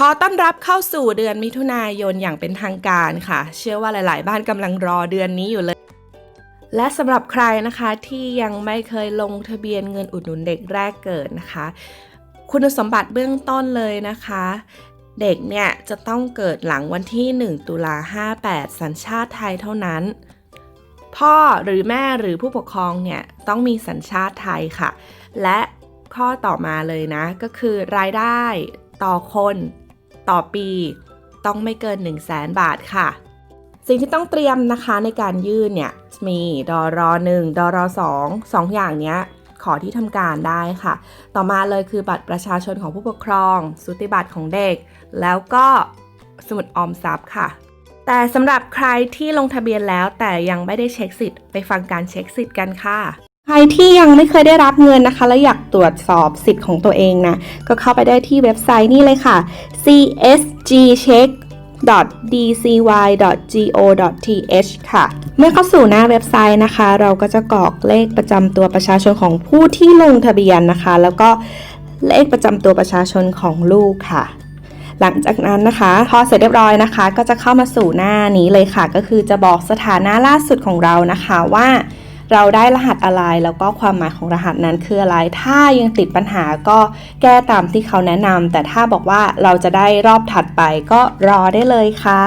ขอต้อนรับเข้าสู่เดือนมิถุนายนอย่างเป็นทางการค่ะ เชื่อว่าหลาย ๆ บ้านกำลังรอเดือนนี้อยู่เลย และสำหรับใครนะคะที่ยังไม่เคยลงทะเบียนเงินอุดหนุนเด็กแรกเกิดนะคะ คุณสมบัติเบื้องต้นเลยนะคะ เด็กเนี่ยจะต้องเกิดหลังวันที่ 1 ตุลา58 สัญชาติไทยเท่านั้น พ่อหรือแม่หรือผู้ปกครองเนี่ยต้องมีสัญชาติไทยค่ะ และข้อต่อมาเลยนะก็คือรายได้ต่อคน ต่อปี ต้องไม่เกิน 1 0 0 0 0แสนบาทค่ะ สิ่งที่ต้องเตรียมนะคะในการยื่นเนี่ยมีดอรอ1ดอรอ2 2อย่างเนี้ยขอที่ทำการได้ค่ะ ต่อมาเลยคือบัตรประชาชนของผู้ปกครอง สุติบัตรของเด็ก แล้วก็สมุดออมทรัพย์ค่ะ แต่สำหรับใครที่ลงทะเบียนแล้วแต่ยังไม่ได้เช็คสิทธิ์ไปฟังการเช็คสิทธิ์กันค่ะ ใครที่ยังไม่เคยได้รับเงินนะคะ และอยากตรวจสอบสิทธิ์ของตัวเองนะ ก็เข้าไปได้ที่เว็บไซต์นี่เลยค่ะ csgcheck dcy.go.th ค่ะ เมื่อเข้าสู่หน้าเว็บไซต์นะคะ เราก็จะกรอกเลขประจำตัวประชาชนของผู้ที่ลงทะเบียนนะคะ แล้วก็เลขประจำตัวประชาชนของลูกค่ะ หลังจากนั้นนะคะพอเสร็จเรียบร้อยนะคะ ก็จะเข้ามาสู่หน้านี้เลยค่ะ ก็คือจะบอกสถานะล่าสุดของเรานะคะว่า เราได้รหัสอะไรแล้วก็ความหมายของรหัสนั้นคืออะไร ถ้ายังติดปัญหาก็แก้ตามที่เขาแนะนำแต่ถ้าบอกว่าเราจะได้รอบถัดไปก็รอได้เลยค่ะ